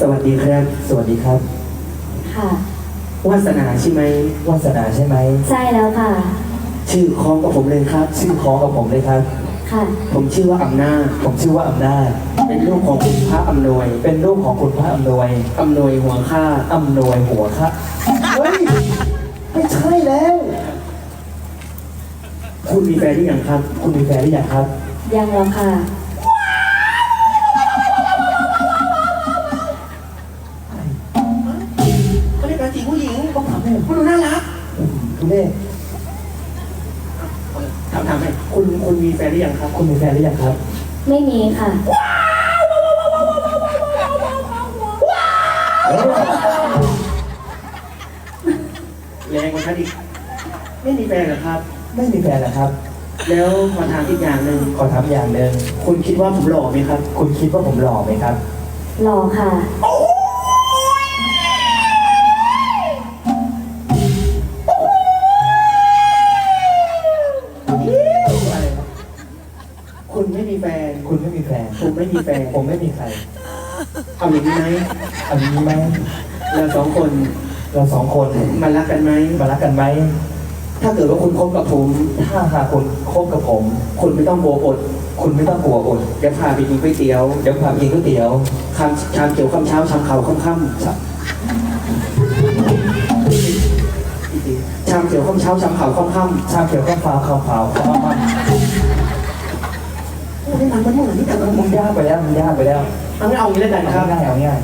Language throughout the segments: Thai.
สวัสดีครับ สวัสดีครับ ค่ะ วาสนาใช่ไหมวาสนาใช่ไหม ใช่แล้วค่ะ ชื่อคล้องกับผมเลยครับ ชื่อคล้องกับผมเลยครับ ค่ะ ผมชื่อว่าอำนาจ ผมชื่อว่าอำนาจ เป็นลูกของคุณพระอำนวย เป็นลูกของคุณพระอำนวยอำนวยหัวข้าอำนวยหัวครับเฮ้ย ไม่ใช่แล้ว คุณมีแฟนหรือยังครับ คุณมีแฟนหรือยังครับ ยังแล้วค่ะ คุณแม่ถามถามให้คุณคุณมีแฟนหรือยังครับ คุณมีแฟนหรือยังครับ ไม่มีค่ะ แรงกว่าฉันอีกไม่มีแฟนเหรอครับ ไม่มีแฟนนะครับ แล้วขอถามอีกอย่างหนึ่งขอถามอย่างหนึ่งคุณคิดว่าผมหล่อไหมครับ คุณคิดว่าผมหล่อไหมครับ รอค่ะคุณไม่ แฟน คุณไม่มีแฟน ผมไม่มีแฟนผมไม่มีใครเอาอย่างนี้ไหมเอาอย่างนี้ไหมเราสองคนเราสองคนมารักกันไหมมารักกันไหม ถ้าเกิดว่าคุณคบกับผม ถ้าหากคุณคบกับผม คุณไม่ต้องโบอดคุณไม่ต้องกลัวอดเดี๋ยวพาไปกินก๋วยเตี๋ยวเดี๋ยวพาไปกินก๋วยเตี๋ยวคำชามเขียวคำเช้าชามขาวคำค่ำชามเขียวคำเช้าชามขาวคำค่ำชาเขียวก็ฟ้าขาวขาวขาวมาไม่มันมันเหมือนนี่แต่มึงยากไปแล้วมึงยากไปแล้วเอาไม่เอางี้แล้วกันคเอารับ ง่ายเอาง่าย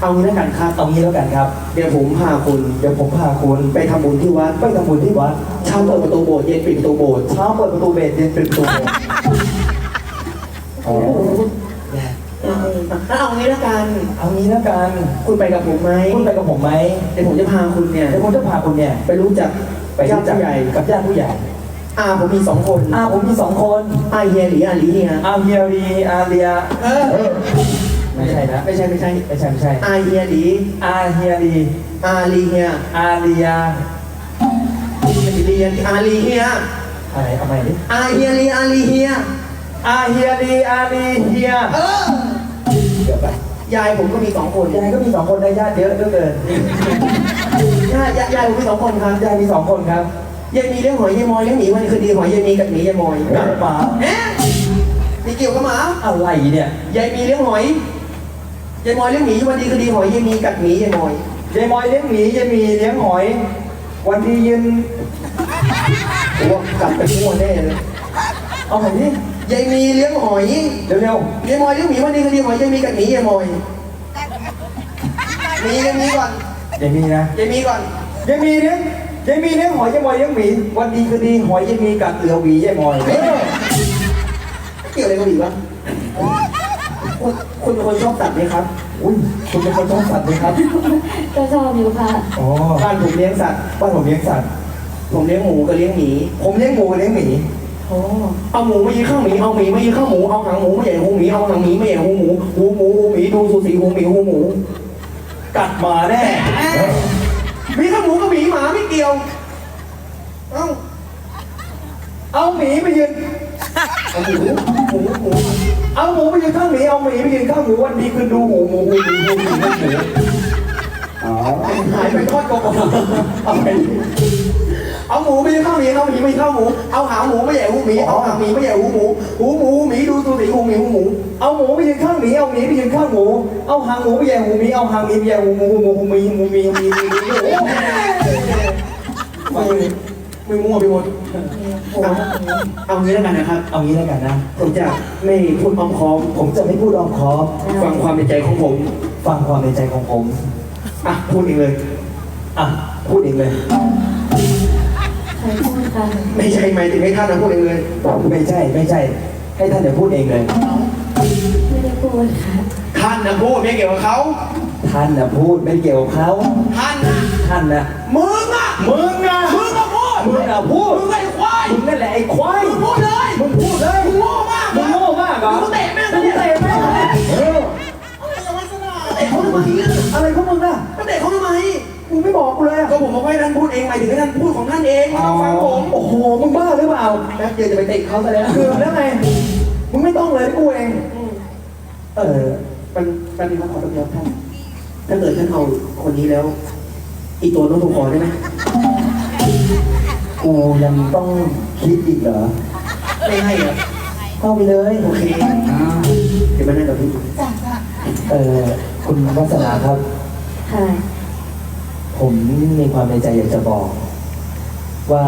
เอางี้แล้วกันครับ เอางี้แล้วกันครับ เดี๋ยวผมพาคุณเดี๋ยวผมพาคุณไปทำบุญที่วัดไปทำบุญที่วัดเช้าเปิดประตูโบสถ์เย็นปิดประตูโบสถ์เช้าเปิดประตูเบสเย็นเป็นประตูโบสถ์โอ้โหเอางี้แล้วกัน เอางี้แล้วกันคุณไปกับผมไหมคุณไปกับผมไหมเดี๋ยวผมจะพาคุณเนี่ย เดี๋ยวผมจะพาคุณเนี่ยไปรู้จักไปรู้จักญาติผู้ใหญ่กับญาติผู้ใหญ่ อาผมมีสองคนอาผมมีสองคนอาเฮียหลีอาหลีเฮียอาเฮียรีอาเรียเออไม่ใช่นะไม่ใช่ไม่ใช่ไม่ใช่ไม่ใช่อาเฮียหลีอาเฮียรีอาลีเฮียอาเรียเรียนอาลีเฮียอะไรเอาใหม่ดิอาเฮียลีอาลีเฮียอาเฮียรีอารีเฮียเออเดี๋ยวไปยายผมก็มีสองคนยายก็มีสองคนได้ญาติเยอะเหลือเกินยายยายผมมีสองคนครับยายมีสองคนครับ ยายมีเลี้ยงหอยยายมอยเลี้ยงหมีวันนี้คือดีหอยยายมีกับหมียายมอยกับหมาเอ๊ะมีเกี่ยวกับหมาอะไรเนี่ยยายมีเลี้ยงหอยยายมอยเลี้ยงหมีวันดีคือดีหอยยายมีกับหมียายมอยยายมอยเลี้ยงหมียายมีเลี้ยงหอย วันที่ยืนโอ้กลับไปมั่วแน่เลยเอาใหม่ดิยายมีเลี้ยงหอยเร็วยายมอยเลี้ยงหมีวันดีคือดีหอยยายมีกับหมียายมอยมียายมีก่อนๆยายมีนะยายมีก่อนยายมีเลี้ยง ยายมีเลี้ยงหอยยายมอยเลี้ยงหมี วันดีคือดีหอยยายมีกัดเหลือหวียายมอยเอ๊ะเกี่ยวอะไรกับหมีวะคุณคุณเป็นคนชอบสัตว์ไหมครับ อุ้ยคุณเป็นคนชอบสัตว์ไหมครับ ก็ชอบอยู่ค่ะ อ๋อบ้านผมเลี้ยงสัตว์บ้านผมเลี้ยงสัตว์ ผมเลี้ยงหมูกับเลี้ยงหมี ผมเลี้ยงหมูกับเลี้ยงหมีโอ้เอาหมูมายืนข้างหมี เอาหมีมายืนข้างหมู เอาหางหมูมาใหญ่หูหมี เอาหางหมีมาใหญ่หูหมู หูหมูหูหมีดูสูสีหูหมีหูหมู กัดหมาแน่ เกี่ยว เอ้า เอาหมีไปยืน เอาหมูหมูหมูเอาหมูไปยืนข้างหมี เอาหมีไปยืนข้างหมูวันดีคือดูหูหมูหูหมูหูหมูหูหมูอ๋อหายไปทอดกบเอาไปเอาหมูไปยืนข้างหมี เอาหมีไปยืนข้างหมู เอาหางหมูมาใหญ่หูหมี เอาหางหมีมาใหญ่หูหมู หูหมูหมีดูสูสีหูหมีหูหมู เอาหมูไปยืนข้างหมี เอาหมีไปยืนข้างหมู เอาหางหมูไปแย่หูหมี เอาหางหมีไปแย่หูหมูหูหมูหูหมีหูหมีหูหมีหูหมีหูหมี มึงมึงมั่วไปหมดเอาเอางี้แล้วกันนะครับ เอางี้แล้วกันนะ ผมจะไม่พูดอ้อมค้อม ผมจะไม่พูดอ้อมค้อม ฟังความในใจของผม ฟังความในใจของผม อะ พูดเองเลย อะ พูดเองเลย ใครพูดกันไม่ใช่ไหมถึงให้ท่านนะพูดเองเลย ไม่ใช่ ไม่ใช่ ให้ท่านเดี๋ยวพูดเองเลย ไม่ได้พูดค่ะท่านนะพูดไม่เกี่ยวกับเขาท่านนะพูดไม่เกี่ยวกับเขาท่านนะท่านนะมึงอะ มึงนะมึงอะพูดมึงนะพูดมึงไอ้ควายมึงนั่นแหละไอ้ควายมึงพูดเลยมึงพูดเลยมึงโง่มากมึงโง่มากเหรอมึงเตะแม่งมึงเตะแม่งเหรอเออเตะเขาทำไมอะอะไรของมึงน่ะก็เตะเขาทำไมมึงไม่บอกกูเลยอะก็ผมบอกให้ท่านพูดเองหมายถึงให้ท่านพูดของท่านเองไม่ต้องฟังผมโอ้โหมึงบ้าหรือเปล่าแป๊บเดียวจะไปเตะเขาซะแล้วเกือบแล้วไงมึงไม่ต้องเลยกูเองเออมันมันมีคำขอตัวเดียวท่านถ้าเกิดฉันเอาคนนี้แล้ว อีตัวน้องถูกคอได้ไหมกูยังต้องคิดอีกเหรอ ไม่ให้เหรอเข้าไปเลย โอเคเดี๋ยวมานั่งกับพี่เออคุณวัฒนาครับ ค่ะ ผมมีความในใจอยากจะบอก ว่า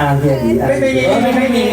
อาเฮียหรืออาไม่ไม่ไม่ไม่ไม่มี